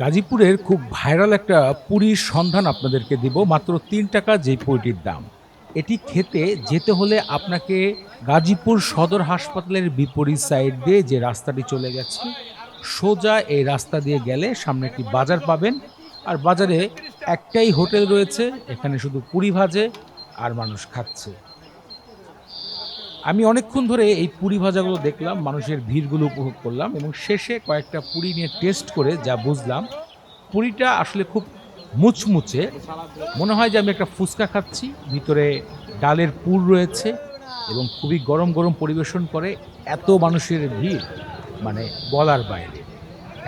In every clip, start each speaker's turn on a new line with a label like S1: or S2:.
S1: গাজীপুরের খুব ভাইরাল একটা পুরীর সন্ধান আপনাদেরকে দিব, মাত্র তিন টাকা যে পুরিটির দাম। এটি খেতে যেতে হলে আপনাকে গাজীপুর সদর হাসপাতালের বিপরীত সাইড দিয়ে যে রাস্তাটি চলে গেছে, সোজা এই রাস্তা দিয়ে গেলে সামনে একটি বাজার পাবেন। আর বাজারে একটাই হোটেল রয়েছে, এখানে শুধু পুরি ভাজে আর মানুষ খাচ্ছে। আমি অনেকক্ষণ ধরে এই পুরি ভাজাগুলো দেখলাম, মানুষের ভিড়গুলো উপভোগ করলাম এবং শেষে কয়েকটা পুরি নিয়ে টেস্ট করে যা বুঝলাম, পুরিটা আসলে খুব মুচমুচে। মনে হয় যে আমি একটা ফুচকা খাচ্ছি, ভিতরে ডালের পুর রয়েছে এবং খুবই গরম গরম পরিবেশন করে এত মানুষের ভিড় মানে বলার বাইরে।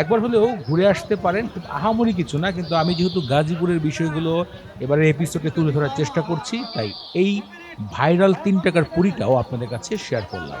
S1: একবার হলেও ঘুরে আসতে পারেন, খুব আহামরি কিছু না, কিন্তু আমি যেহেতু গাজীপুরের বিষয়গুলো এবারে এপিসোডে তুলে ধরার চেষ্টা করছি, তাই এই ভাইরাল তিন টাকার পুরিটাও আপনাদের কাছে শেয়ার করলাম।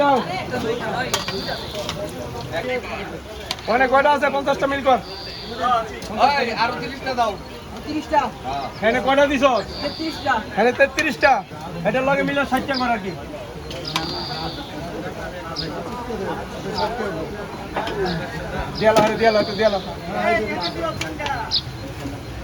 S2: দাও। ওখানে কয়টা আছে? পঞ্চাশটা মিল কর।
S3: আরও তিরিশটা দাও।
S2: এখানে কয়টা দিছ? এখানে তেত্রিশটা। এটার লগে মিলে ষাটটা কর কি। দিয়ালা হরে দিয়ালা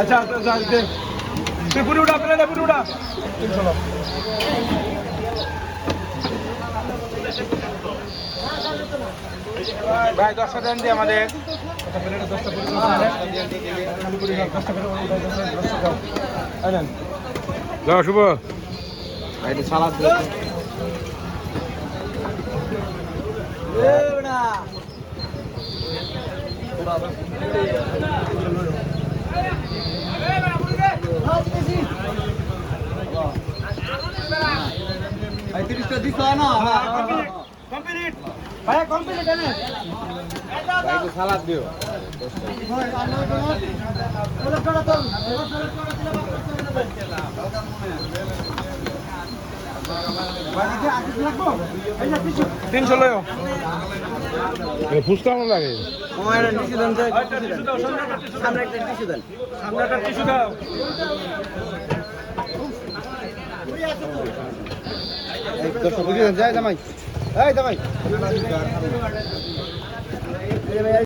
S2: আচ্ছা আচ্ছা পুরি উঠা প্লেটে পুরি উঠা
S3: ভাই দশটা দেন দিয়ে আমাদের
S2: দশটা পুরি খালি পুরি খাও দশটা করে উঠাও, দশটা দশটা খাও এই নেন।
S3: যাও শুভ এটা সালাদ দিয়ে তিরিশটা দিছ না
S2: কমপ্লিট ভাই কমপ্লিট এনে
S3: ভাই সালাদ দিও লাগে
S2: সামনে একটা টিস্যু দেন সামনে একটা টিস্যু দাও।
S3: দশটা বুঝি যায় জামাই। এই জামাই।